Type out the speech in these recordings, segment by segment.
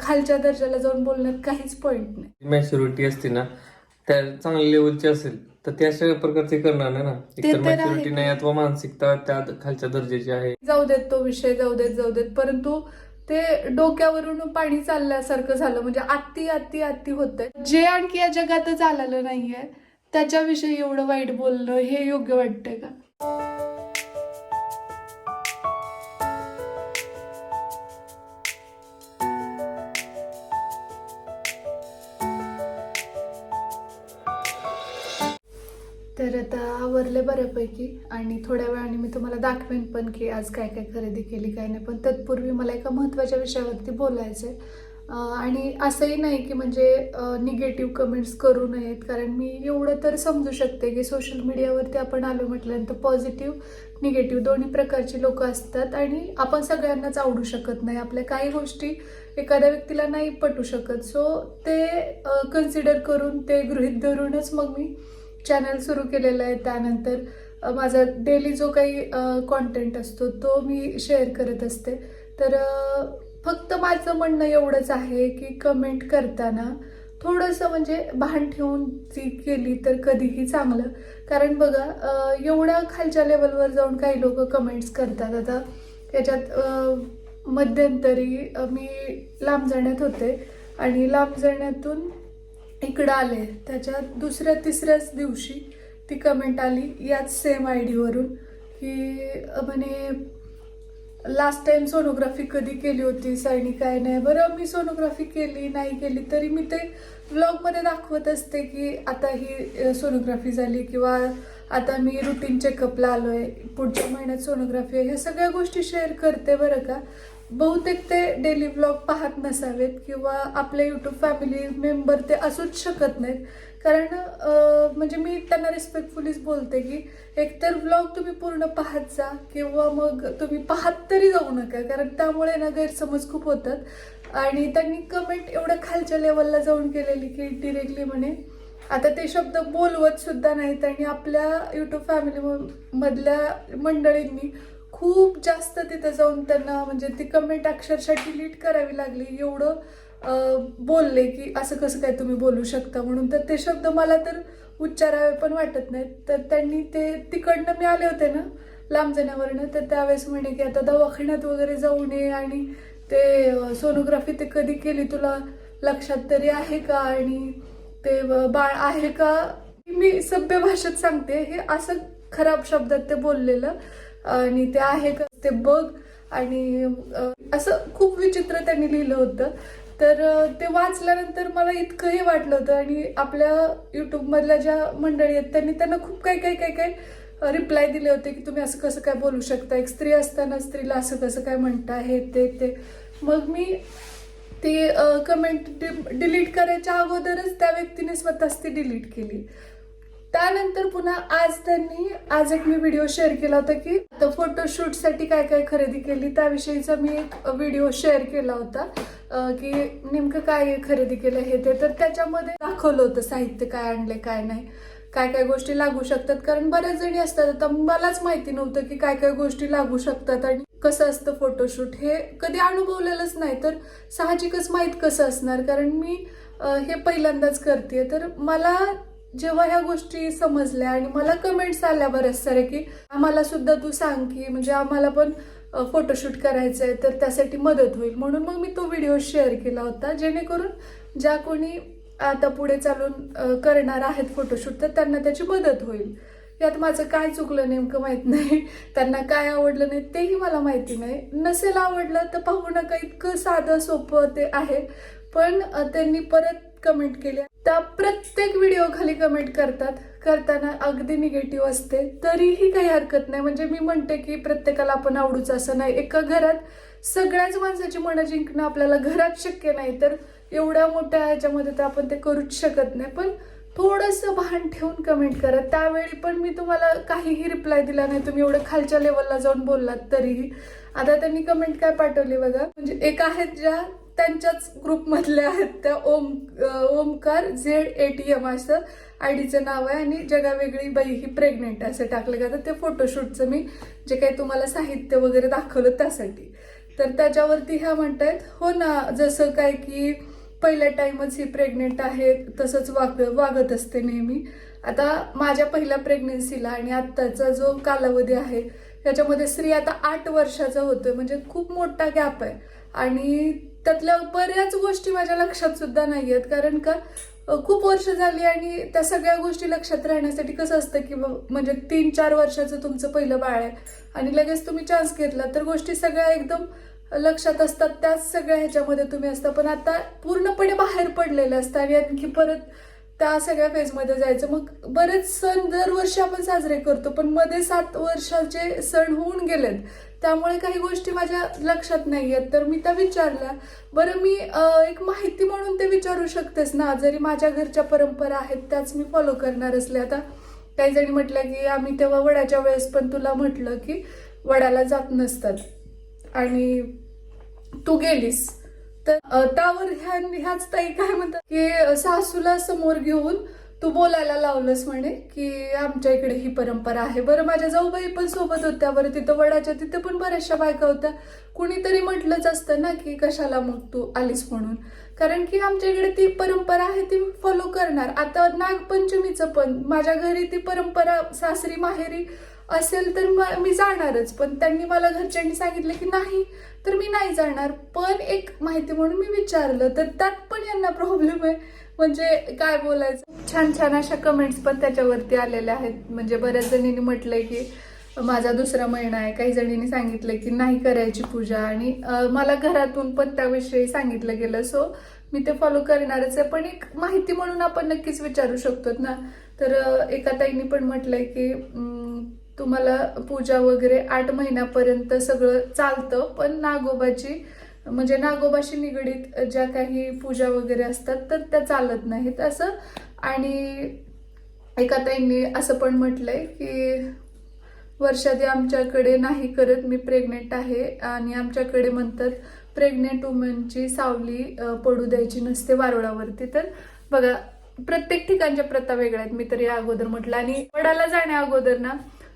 खालच्या दर्जाला जाऊन बोलण्यात काहीच पॉइंट नाही. मॅच्युरिटी असते ना त्या चांगल्या लेवलची असेल तर ते अशा प्रकारचे करणार नाही ना. एकतर तर आहे. मॅच्युरिटी नाही अथवा मानसिकता त्या खालच्या दर्जाची आहे. जाऊ देत तो विषय जाऊ देत जाऊ देत. परंतु ते डोक्यावरून पाणी चालल्यासारखं झालं. म्हणजे आत्ती आत्ती आत्ती होत जे आणखी या जगातच आलेलं नाहीये त्याच्याविषयी एवढं वाईट बोलणं हे योग्य वाटतंय का? तर आता आवरले बऱ्यापैकी आणि थोड्या वेळाने मी तुम्हाला दाखवेन पण की आज काय काय खरेदी केली काय नाही. पण तत्पूर्वी मला एका महत्त्वाच्या विषयावरती बोलायचं आहे आणि असंही नाही की म्हणजे निगेटिव्ह कमेंट्स करू नयेत. कारण मी एवढं तर समजू शकते की सोशल मीडियावरती आपण आलो म्हटल्यानंतर पॉझिटिव्ह निगेटिव्ह दोन्ही प्रकारची लोक असतात आणि आपण सगळ्यांनाच आवडू शकत नाही. आपल्या काही गोष्टी एखाद्या व्यक्तीला नाही पटू शकत. सो ते कन्सिडर करून ते गृहित धरूनच मग मी चॅनल सुरू केलेला आहे. त्यानंतर माझा डेली जो काही कॉन्टेंट असतो तो मी शेअर करत असते. तर फक्त माझं म्हणणं एवढंच आहे की कमेंट करताना थोडंसं म्हणजे भान ठेवून ती केली तर कधीही चांगलं. कारण बघा एवढ्या खालच्या लेवलवर जाऊन काही लोक कमेंट्स करतात. आता याच्यात मध्यंतरी मी लांब जाण्यात होते. आणि लांब जाण्यातून इकडं आले. त्याच्या दुसऱ्या तिसऱ्याच दिवशी ती कमेंट आली याच सेम आय डीवरून की म्हणे लास्ट टाइम सोनोग्राफी कधी केली होती आणि काय नाही. बरं मी सोनोग्राफी केली नाही केली तरी मी ते व्लॉगमध्ये दाखवत असते की आता ही सोनोग्राफी झाली किंवा आता मी रुटीन चेकअपला आलो आहे पुढच्या महिन्यात सोनोग्राफी आहे. ह्या सगळ्या गोष्टी शेअर करते बरं का? बहुतेक ते डेली ब्लॉग पाहत नसावेत किंवा आपले यूट्यूब फॅमिली मेंबर ते असूच शकत नाहीत. कारण म्हणजे मी त्यांना रिस्पेक्टफुलीच बोलते की एकतर ब्लॉग तुम्ही पूर्ण पाहत जा किंवा मग तुम्ही पाहत तरी जाऊ नका. कारण त्यामुळे ना गैरसमज खूप होतात. आणि त्यांनी कमेंट एवढं खालच्या लेवलला जाऊन केलेली की डिरेक्टली म्हणे आता ते शब्द बोलवत सुद्धा नाहीत आणि आपल्या यूट्यूब फॅमिली मधल्या मंडळींनी खूप जास्त तिथं जाऊन त्यांना म्हणजे ती कमेंट अक्षरशः डिलीट करावी लागली. एवढं बोलले की असं कसं काय तुम्ही बोलू शकता म्हणून. तर ते शब्द मला तर उच्चारावे पण वाटत नाहीत. तर त्यांनी ते तिकडनं मी आले होते ना लांब जाण्यावरनं तर त्यावेळेस म्हणे की आता दवाखान्यात वगैरे जाऊ नये आणि ते सोनोग्राफी ते कधी केली तुला? लक्षात तरी आहे का? आणि ते बाळ आहे का? मी सभ्य भाषेत सांगते. हे असं खराब शब्दात ते बोललेलं. आणि ते आहे का ते बघ. आणि असं खूप विचित्र त्यांनी लिहिलं होतं. तर ते वाचल्यानंतर मला इतकं हे वाटलं होतं. आणि आपल्या युट्यूबमधल्या ज्या मंडळी आहेत त्यांनी त्यांना खूप काही काही काही काही रिप्लाय दिले होते की तुम्ही असं कसं काय बोलू शकता? एक स्त्री असताना स्त्रीला असं कसं काय म्हणता? हे ते ते. मग मी ती कमेंट डिलीट करायच्या अगोदरच त्या व्यक्तीने स्वतःच ती डिलीट केली. त्यानंतर पुन्हा आज त्यांनी आज एक मी व्हिडिओ शेअर केला होता की फोटोशूटसाठी काय काय खरेदी केली त्याविषयीचा मी एक व्हिडिओ शेअर केला होता की नेमकं काय खरेदी केलं हे ते. तर त्याच्यामध्ये दाखवलं होतं साहित्य काय आणले काय नाही काय काय गोष्टी लागू शकतात. कारण बऱ्याच जणी असतात आता मलाच माहिती नव्हतं की काय काय गोष्टी लागू शकतात आणि कसं असतं फोटोशूट हे कधी अनुभवलेलंच नाही तर साहजिकच माहीत कसं असणार? कारण मी हे पहिल्यांदाच करते तर मला जेव्हा ह्या गोष्टी समजल्या आणि मला कमेंट्स आल्या बऱ्याच साऱ्या की आम्हाला सुद्धा तू सांग की म्हणजे आम्हाला पण फोटोशूट करायचं आहे तर त्यासाठी मदत होईल. म्हणून मग मी तो व्हिडिओ शेअर केला होता जेणेकरून ज्या कोणी आता पुढे चालून करणार आहेत फोटोशूट तर त्यांना त्याची मदत होईल. यात माझं काय चुकलं नेमकं माहीत नाही. त्यांना काय आवडलं नाही तेही मला माहिती नाही. नसेल आवडलं तर पाहू नका इतकं साधं सोपं ते आहे. पण त्यांनी परत कमेंट केल्या. त्या प्रत्येक व्हिडिओ खाली कमेंट करतात. करताना अगदी निगेटिव्ह असते. तरीही काही हरकत नाही. म्हणजे मी म्हणते की प्रत्येकाला आपण आवडूच असं नाही. एका घरात सगळ्याच माणसाची मनं जिंकणं आपल्याला घरात शक्य नाही. तर एवढ्या मोठ्या ह्याच्यामध्ये तर आपण ते करूच शकत नाही. पण थोडंसं भान ठेवून कमेंट करा. त्यावेळी पण मी तुम्हाला काहीही रिप्लाय दिला नाही. तुम्ही एवढं खालच्या लेवलला जाऊन बोललात तरीही. आता त्यांनी कमेंट काय पाठवली बघा. म्हणजे एक आहेत ज्या त्यांच्याच ग्रुपमधल्या आहेत त्या Om Omkar Z A T M असं आय डीचं नाव आहे आणि जगावेगळी बाई ही प्रेग्नेंट असं टाकलं का तर ते फोटोशूटचं मी जे काही तुम्हाला साहित्य वगैरे दाखवलं त्यासाठी. तर त्याच्यावरती ह्या म्हणतायत हो ना जसं काय की पहिल्या टाइमच ही प्रेग्नेंट आहे तसंच वाग वागत असते नेहमी. आता माझ्या पहिल्या प्रेग्नेन्सीला आणि आत्ताचा जो कालावधी आहे त्याच्यामध्ये स्त्री आता आठ वर्षाचा होतोय. म्हणजे खूप मोठा गॅप आहे. आणि त्यातल्या बऱ्याच गोष्टी माझ्या लक्षात सुद्धा नाही आहेत कारण का खूप वर्ष झाली आणि त्या सगळ्या गोष्टी लक्षात राहण्यासाठी कसं असतं की म्हणजे तीन चार वर्षाचं तुमचं पहिलं बाळ आहे आणि लगेच तुम्ही चान्स घेतला तर गोष्टी सगळ्या एकदम लक्षात असतात. त्याच सगळ्या ह्याच्यामध्ये तुम्ही असता. पण आता पूर्णपणे बाहेर पडलेले असतं आणि आणखी परत त्या सगळ्या फेजमध्ये जायचं. मग बरेच सण दरवर्षी आपण साजरे करतो पण मध्ये सात वर्षाचे सण होऊन गेलेत. त्यामुळे काही गोष्टी माझ्या लक्षात नाही आहेत तर मी त्या विचारल्या बरं मी एक माहिती म्हणून ते विचारू शकतेस ना? जरी माझ्या घरच्या परंपरा आहेत त्याच मी फॉलो करणार असले. आता काही जणी म्हटलं की आम्ही तेव्हा वडाच्या वेळेस पण तुला म्हटलं की वडाला जात नसतात. आणि तू गेलीस. तर त्यावर ह्या ह्याच ताई काय म्हणतात की सासूला समोर घेऊन तू बोलायला लावलंस म्हणे की आमच्या इकडे ही परंपरा आहे. बरं माझ्या जाऊबाई पण सोबत होत्या. बरं तिथं वडाच्या तिथं पण बऱ्याचशा बायका होत्या. कुणीतरी म्हटलंच असतं ना की कशाला मग तू आलीस म्हणून. कारण की आमच्या इकडे ती परंपरा आहे ती फॉलो करणार. आता नागपंचमीचं पण माझ्या घरी ती परंपरा सासरी माहेरी असेल तर मी जाणारच. पण त्यांनी मला घरच्यांनी सांगितलं की नाही तर मी नाही जाणार. पण एक माहिती म्हणून मी विचारलं तर त्यात पण यांना प्रॉब्लेम आहे. म्हणजे काय बोलायचं? छान छान अशा कमेंट्स पण त्याच्यावरती आलेल्या आहेत. म्हणजे बऱ्याच जणींनी म्हटलंय की माझा दुसरा महिना आहे. काही जणींनी सांगितलं की नाही करायची पूजा. आणि मला घरातून पण त्याविषयी सांगितलं गेलं. सो मी ते फॉलो करणारच आहे. पण एक माहिती म्हणून आपण नक्कीच विचारू शकतो ना. तर एका ताईंनी पण म्हटलंय की तुम्हाला पूजा वगैरे आठ महिन्यापर्यंत सगळं चालतं पण नागोबाची म्हणजे नागोबाशी निगडीत ज्या काही पूजा वगैरे असतात तर त्या चालत नाहीत असं. आणि एका ताईंनी असं पण म्हटलंय की वर्षादी आमच्याकडे नाही करत मी प्रेग्नेंट आहे आणि आमच्याकडे म्हणतात प्रेग्नेंट वुमनची सावली पडू द्यायची नसते वारुळावरती. तर बघा प्रत्येक ठिकाणच्या प्रथा वेगळ्या आहेत. मी तरी अगोदर म्हटलं. आणि वडाला जाण्या अगोदर ना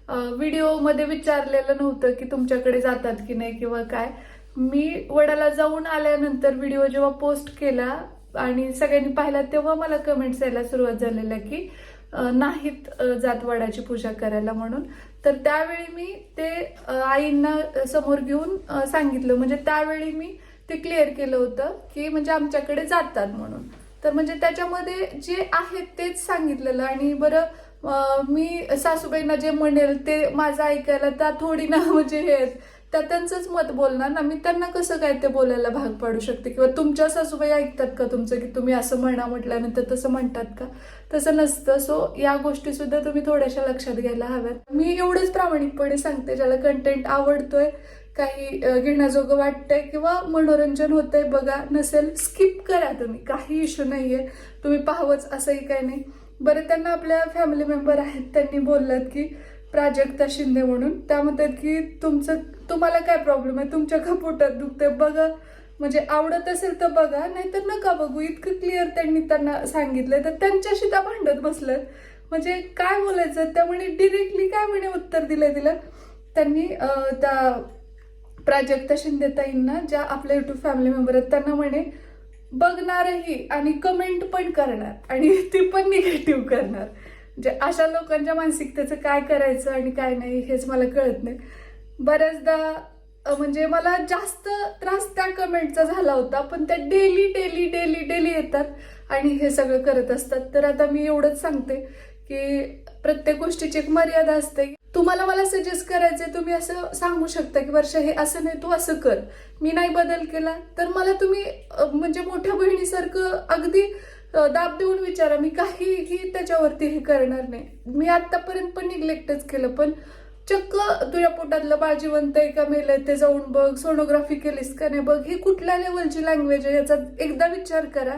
व्हिडिओमध्ये विचारलेलं नव्हतं की तुमच्याकडे जातात की नाही किंवा काय. मी वडाला जाऊन आल्यानंतर व्हिडिओ जेव्हा पोस्ट केला आणि सगळ्यांनी पाहिला तेव्हा मला कमेंट्स यायला सुरुवात झालेल्या की नाहीत जात वडाची पूजा करायला म्हणून. तर त्यावेळी मी ते आईंना समोर घेऊन सांगितलं. म्हणजे त्यावेळी मी ते क्लिअर केलं होतं की म्हणजे आमच्याकडे जातात म्हणून. तर म्हणजे त्याच्यामध्ये जे आहेत तेच सांगितलेलं आणि बरं मी सासूबाईंना जे म्हणेल ते माझं ऐकायला त्या थोडी ना म्हणजे हे आहेत. त्या त्यांचंच मत बोलणार ना? मी त्यांना कसं काय ते बोलायला भाग पाडू शकते? किंवा तुमच्या सासूबाई ऐकतात का तुमचं की तुम्ही असं म्हणा म्हटल्यानंतर तसं म्हणतात का? तसं नसतं. सो या गोष्टी सुद्धा तुम्ही थोड्याशा लक्षात घ्यायला हव्यात. मी एवढंच प्रामाणिकपणे सांगते ज्याला कंटेंट आवडतोय काही घेण्याजोगं वाटतंय किंवा मनोरंजन होतंय बघा नसेल स्किप करा तुम्ही. काही इश्यू आहे तुम्ही पाहावंच असंही काही नाही. बरं त्यांना आपल्या फॅमिली मेंबर आहेत त्यांनी बोललात की प्राजक्ता शिंदे म्हणून. त्या म्हणतात की तुमचं तुम्हाला काय प्रॉब्लेम आहे? तुमच्या का पोटात दुखतंय. बघा. म्हणजे आवडत असेल तर बघा. नाहीतर नका बघू. इतकं क्लिअर त्यांनी त्यांना सांगितलंय. तर त्यांच्याशी त्या भांडत बसलं म्हणजे काय बोलायचं? त्यामुळे डिरेक्टली काय म्हणे उत्तर दिलं तिला? त्यांनी त्या प्राजक्ता शिंदेताईंना ज्या आपल्या युट्यूब फॅमिली मेंबर आहेत त्यांना म्हणे बघणारही आणि कमेंट पण करणार आणि ती पण निगेटिव्ह करणार. म्हणजे अशा लोकांच्या मानसिकतेचं काय करायचं आणि काय नाही हेच मला कळत नाही. बऱ्याचदा म्हणजे मला जास्त त्रास त्या कमेंटचा झाला होता पण त्या डेली डेली डेली डेली येतात आणि हे सगळं करत असतात. तर आता मी एवढंच सांगते की प्रत्येक गोष्टीची एक मर्यादा असते. तुम्हाला मला सजेस्ट करायचंय तुम्ही असं सांगू शकता की वर्ष हे असं नाही तू असं कर. मी नाही बदल केला. तर मला तुम्ही म्हणजे मोठ्या बहिणीसारखं अगदी दाब देऊन विचारा. मी काहीही त्याच्यावरती हे करणार नाही. मी आतापर्यंत पण निग्लेक्टच केलं पण चक्क तुझ्या पोटातलं बाळ जिवंत आहे का मेलंय ते जाऊन बघ सोनोग्राफी केलीस का नाही बघ ही कुठल्या लेवलची लँग्वेज आहे याचा एकदा विचार करा.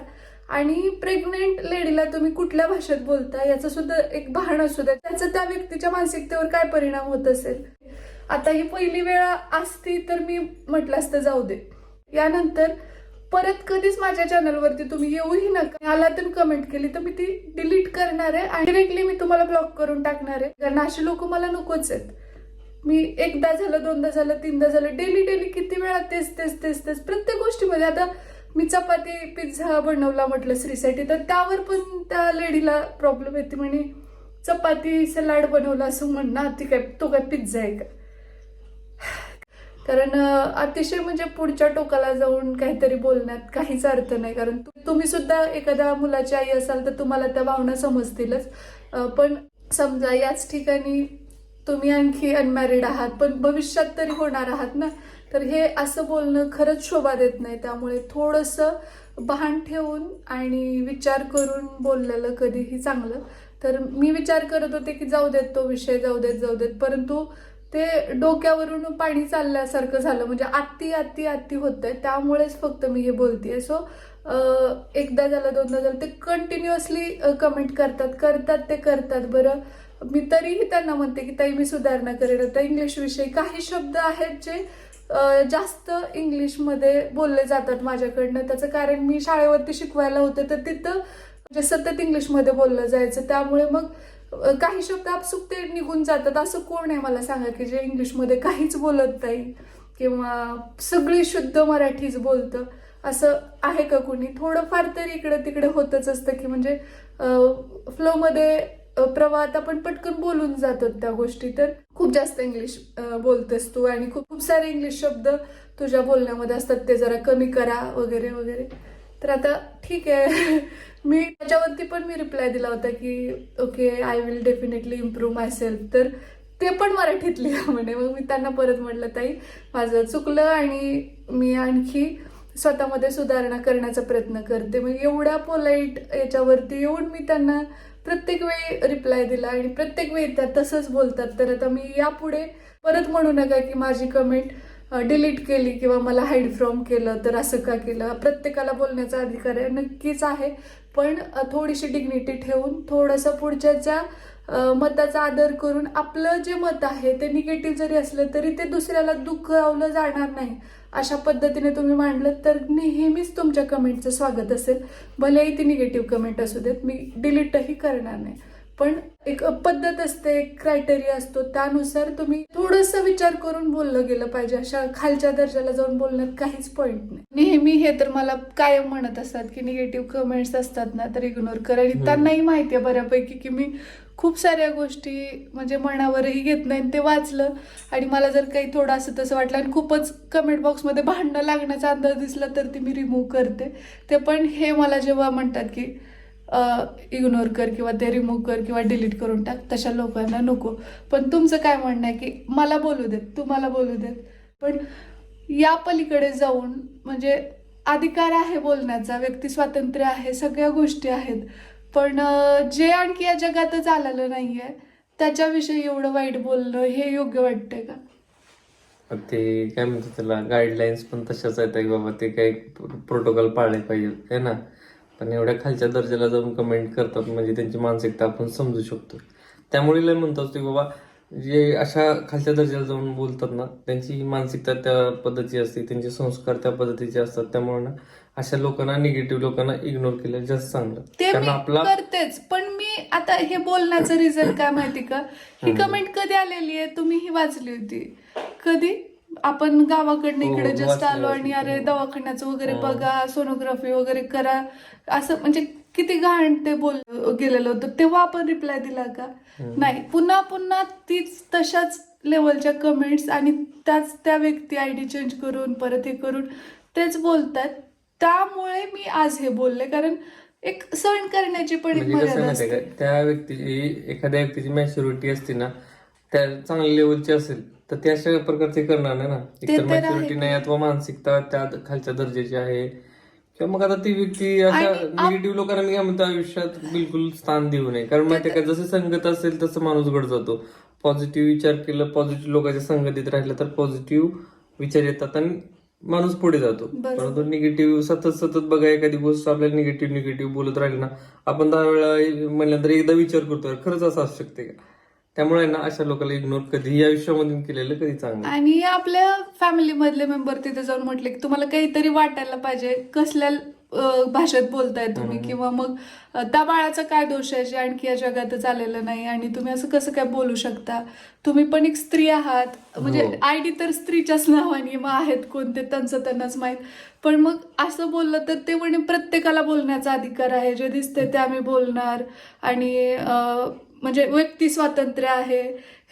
आणि प्रेग्नेंट लेडीला तुम्ही कुठल्या भाषेत बोलता याचं सुद्धा एक भान असू द्या. त्याचा त्या व्यक्तीच्या मानसिकतेवर काय परिणाम होत असेल? आता ही पहिली वेळा असती तर मी म्हटलं असतं जाऊ दे. यानंतर परत कधीच माझ्या चॅनलवरती तुम्ही येऊही नका. आला तर कमेंट केली तर मी ती डिलीट करणार आहे आणि डिरेक्टली मी तुम्हाला ब्लॉक करून टाकणार आहे. कारण अशी लोक मला नकोच आहेत. मी एकदा झालं दोनदा झालं तीनदा झालं डेली डेली किती वेळा तेच तेच तेच तेच प्रत्येक गोष्टीमध्ये. आता मी चपाती पिझ्झा बनवला म्हटलं श्रीसाठी तर त्यावर पण त्या लेडीला प्रॉब्लेम येते म्हणे चपाती सलाड बनवला असं म्हणणं ती काय तो काय पिझ्झा आहे का? कारण अतिशय म्हणजे पुढच्या टोकाला जाऊन काहीतरी बोलण्यात काहीच अर्थ नाही. कारण तुम्ही सुद्धा एखाद्या मुलाची आई असाल तर तुम्हाला त्या भावना समजतीलच. पण समजा याच ठिकाणी तुम्ही आणखी अनमॅरिड आहात पण भविष्यात तरी होणार आहात ना? तर हे असं बोलणं खरंच शोभा देत नाही. त्यामुळे थोडंसं भान ठेवून आणि विचार करून बोललेलं कधीही चांगलं. तर मी विचार करत होते की जाऊ देत तो विषय जाऊ देत जाऊ देत. परंतु ते डोक्यावरून पाणी चालल्यासारखं झालं. म्हणजे आत्ती आत्ती आत्ती आहे त्यामुळेच फक्त मी हे बोलतेय. सो एकदा झालं दोनदा झालं ते कंटिन्युअसली कमेंट करतात. करतात ते करतात. बरं मी तरीही त्यांना म्हणते की ताई मी सुधारणा करेन. आता इंग्लिश विषयी काही शब्द आहेत जे जास्त इंग्लिशमध्ये बोलले जातात माझ्याकडनं. त्याचं कारण मी शाळेवरती शिकवायला होते तर तिथं म्हणजे सतत इंग्लिशमध्ये बोललं जायचं. त्यामुळे मग काही शब्द आपसुक ते निघून जातात. असं कोण आहे मला सांगा की जे इंग्लिशमध्ये काहीच बोलत नाही किंवा सगळी शुद्ध मराठीच बोलतं? असं आहे का कुणी? थोडंफार तरी इकडं तिकडे होतच असतं की म्हणजे फ्लोमध्ये प्रवाहात आपण पटकन बोलून जातो त्या गोष्टी. तर खूप जास्त इंग्लिश बोलतेस तू आणि खूप खूप सारे इंग्लिश शब्द तुझ्या बोलण्यामध्ये असतात. ते जरा कमी करा वगैरे वगैरे. तर आता ठीक आहे. मी त्याच्यावरती पण मी रिप्लाय दिला होता की okay I will definitely improve myself तर ते पण मराठीत लिहा म्हणे. मग मी त्यांना परत म्हटलं ताई माझं चुकलं आणि मी आणखी स्वतःमध्ये सुधारणा करण्याचा प्रयत्न करते. मग एवढ्या पोलाईट याच्यावरती येऊन मी त्यांना प्रत्येक वेळी रिप्लाय दिला आणि प्रत्येक वेळी त्या तसंच बोलतात. तर आता मी यापुढे परत म्हणू नका की माझी कमेंट डिलीट केली किंवा मला हाईड फ्रॉम केलं तर असं का केलं? प्रत्येकाला बोलण्याचा अधिकार आहे नक्कीच आहे. पण थोडीशी डिग्निटी ठेवून थोडंसं पुढच्याच्या मताचा आदर करून आपलं जे मत आहे ते निगेटिव्ह जरी असलं तरी ते दुसऱ्याला दुखावलं जाणार नाही. अशा पद्धतीने तुम्ही मांडलं तर नेहमीच तुमच्या कमेंटचं स्वागत असेल. भलेही ती निगेटिव्ह कमेंट असू देत मी डिलीटही करणार नाही. पण एक पद्धत असते एक क्रायटेरिया असतो. त्यानुसार तुम्ही थोडंसं विचार करून बोललं गेलं पाहिजे. अशा खालच्या दर्जाला जाऊन बोलण्यात काहीच पॉईंट नाही. नेहमी हे तर मला कायम म्हणत असतात की निगेटिव्ह कमेंट्स असतात ना तर इग्नोर कर. आणि त्यांनाही माहिती आहे बऱ्यापैकी की मी खूप साऱ्या गोष्टी म्हणजे मनावरही घेत नाही ते वाचलं. आणि मला जर काही थोडं असं तसं वाटलं आणि खूपच कमेंट बॉक्समध्ये भांडणं लागण्याचा अंदाज दिसला तर ती मी रिमूव्ह करते. ते पण हे मला जेव्हा म्हणतात की इग्नोर कर किंवा ते रिमूव्ह कर किंवा डिलीट करून टाक तशा लोकांना नको. पण तुमचं काय म्हणणं आहे की मला बोलू देत तुम्हाला बोलू देत. पण या पलीकडे जाऊन म्हणजे अधिकार आहे बोलण्याचा व्यक्ती स्वातंत्र्य आहे सगळ्या गोष्टी आहेत. पण जे आणखी या जगातच आलेलं नाहीये त्याच्याविषयी एवढं वाईट बोलणं हे योग्य वाटतंय का? ते काय म्हणतात त्याला गाईडलाईन्स पण तशाच आहेत की बाबा ते काही प्रोटोकॉल पाळले पाहिजे है ना? पण एवढ्या खालच्या दर्जाला जाऊन कमेंट करतात म्हणजे त्यांची मानसिकता आपण समजू शकतो. त्यामुळे लय म्हणतो की बाबा जे अशा खालच्या दर्जाला जाऊन बोलतात ना त्यांची मानसिकता त्या पद्धतीची असते त्यांचे संस्कार त्या पद्धतीचे असतात. त्यामुळे ना अशा लोकांना निगेटिव्ह लोकांना इग्नोर केलं जास्त चांगलं. ते मी आपला करतेच पण मी आता हे बोलण्याचं रिझन काय माहिती का? ही. कमेंट कधी आलेली आहे? तुम्ही ही वाचली होती. कधी? आपण गावाकडनं हो, इकडे जस्ट वाचली, आलो आणि वाचली. अरे दवाखान्याचं वगैरे हो. बघा सोनोग्राफी वगैरे करा. असं म्हणजे किती घाण ते बोल गेलेलं होतं. तेव्हा आपण रिप्लाय दिला का. नाही. पुन्हा पुन्हा तीच तशाच लेवलच्या कमेंट्स आणि त्याच त्या व्यक्ती आय डी चेंज करून परत हे करून तेच बोलतात. त्यामुळे मी आज हे बोलले. कारण एक सहन करण्याची पण एक म्हणजे कसं मर्यादा माहितीये असते. त्या व्यक्तीची एखाद्या व्यक्तीची मॅच्युरिटी असते ना त्या चांगल्या लेवलची असेल. तर ते अशा प्रकारचे करणार नाही ना. एकतर. मॅच्युरिटी नाही अथवा मानसिकता त्या खालच्या दर्जाची आहे. किंवा मग आता ती व्यक्ती अशा निगेटिव्ह लोकांना मी काय म्हणतो आयुष्यात बिलकुल स्थान देऊ नये. कारण माहितीये का जसं संगत असेल तसं माणूस घड जातो. पॉझिटिव्ह विचार केलं पॉझिटिव्ह लोकांच्या संगतीत राहिलं तर पॉझिटिव्ह विचार येतात आणि माणूस पुढे जातो. परंतु निगेटिव्ह सतत सतत बघा एखादी गोष्ट आपल्याला निगेटिव्ह निगेटिव्ह बोलत राहिली ना आपण दहा वेळा म्हणल्यानंतर एकदा विचार करतो "अरे, खरंच असं असू शकते का? त्यामुळे ना अशा लोकांना इग्नोर कधीही आयुष्यामधून केलेलं कधी चांगलं आणि आपल्या फॅमिली मधले मेंबर तिथे जाऊन म्हटले की तुम्हाला काहीतरी वाटायला पाहिजे. कसल्या अं, भाषेत बोलताय तुम्ही. किंवा मग अं, त्या बाळाचा काय दोष आहे जे आणखी या जगातच आलेलं नाही? आणि तुम्ही असं कसं काय बोलू शकता? तुम्ही पण एक स्त्री आहात. म्हणजे हो. आय डी तर स्त्रीच्याच नावाने मग आहेत कोणते? त्यांचं त्यांनाच माहीत. पण मग असं बोललं तर ते म्हणे प्रत्येकाला बोलण्याचा अधिकार आहे. जे दिसते ते आम्ही बोलणार. आणि अं, म्हणजे व्यक्ती स्वातंत्र्य आहे.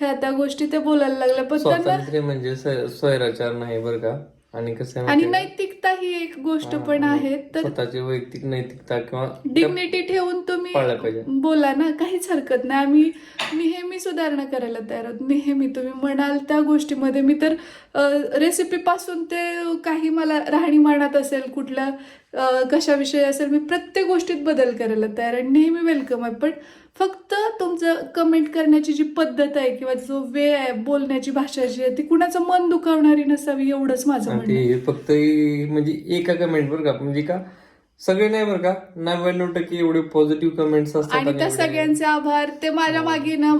ह्या त्या गोष्टी ते बोलायला लागल्या पण त्यांना स्वातंत्र्य म्हणजे स्व- स्वैराचार नाही बरं का? आणि कसं आहे आणि माहिती आहे? नैतिकता ही एक गोष्ट पण आणि आहे तर स्वतःची वैयक्तिक नैतिकता किंवा डिग्निटी ठेवून पाहिजे. तुम्ही बोला ना काहीच हरकत नाही. आम्ही नेहमी सुधारणा करायला तयार आहोत. नेहमी तुम्ही म्हणाल त्या गोष्टीमध्ये. मी तर रेसिपी पासून ते काही मला राहणीमानात असेल कुठल्या अ, कशाविषयी असेल मी प्रत्येक गोष्टीत बदल करायला तयार आहे. नेहमी वेलकम आहे. पण फक्त तुमचं कमेंट करण्याची जी पद्धत आहे किंवा जो वे आहे बोलण्याची भाषा जी आहे ती कुणाचं मन दुखावणारी नसावी एवढंच माझं आणि म्हणणं आहे. ते फक्त म्हणजे एका कमेंट बरं का म्हणजे का सगळे नाही बरं का नव्याण्णव टक्के एवढे पॉझिटिव्ह कमेंट्स असतात आणि त्या एवढे- सगळ्यांचे आभार ते माझ्या मागे ना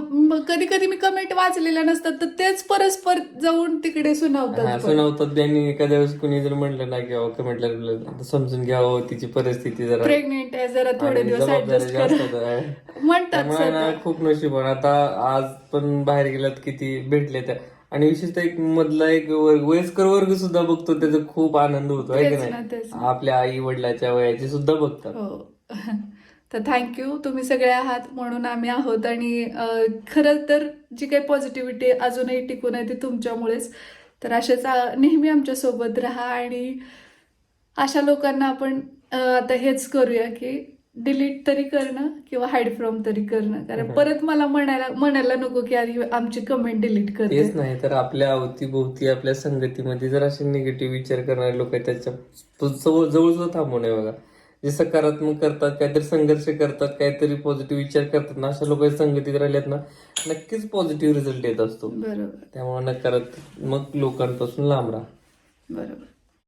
कधी कधी मी कमेंट वाचलेल्या नसतात तर तेच परस्पर जाऊन तिकडे हा, सुनावतात पण. सुनावतात त्यांनी एखाद्या वेळेस कुणी जर म्हणलं ना की कमेंटला समजून घ्यावं तिची परिस्थिती जरा प्रेग्नेंट आहे जरा थोडे आणि दिवस जबाबदाऱ्या ऍडजस्ट जास्त कर होत्या. म्हणतात त्यामुळे ना सगळं. खूप नशीब. आता आज पण बाहेर गेलात किती भेटले त्या आणि विशेषतः एक मधला एक वर्ग वयस्कर वर्ग सुद्धा बघतो त्याचा खूप आनंद होतो आहे की तेच ना, नाही तेच ना. आपल्या आई वडिलाच्या वयाचे सुद्धा बघतात. हो. तर थँक्यू तुम्ही सगळे आहात म्हणून आम्ही आहोत आणि अं, खरं तर जी काही पॉझिटिव्हिटी अजूनही टिकून आहे ती तुमच्यामुळेच. तर अशाच अं, नेहमी आमच्यासोबत राहा आणि अशा लोकांना आपण अं, आता हेच करूया की डिलीट तरी करणं किंवा हाईड फ्रॉम तरी करणं. कारण. परत मला म्हणायला म्हणायला नको की अरे आमची कमेंट डिलीट करते. तेच नाही तर आपल्या अवतीभोवती आपल्या संगतीमध्ये जर असे निगेटिव्ह विचार करणारे लोक आहेत त्याच्याजवळ जवळ थांबू नये बघा. जे सकारात्मक करतात काहीतरी संघर्ष करतात काहीतरी पॉझिटिव्ह विचार करतात ना अशा लोकांच्या संगतीत राहिल्यात ना नक्कीच पॉझिटिव्ह रिझल्ट येत असतो. बरोबर. त्यामुळे नकारात्मक लोकांपासून लांब राहा. बरोबर.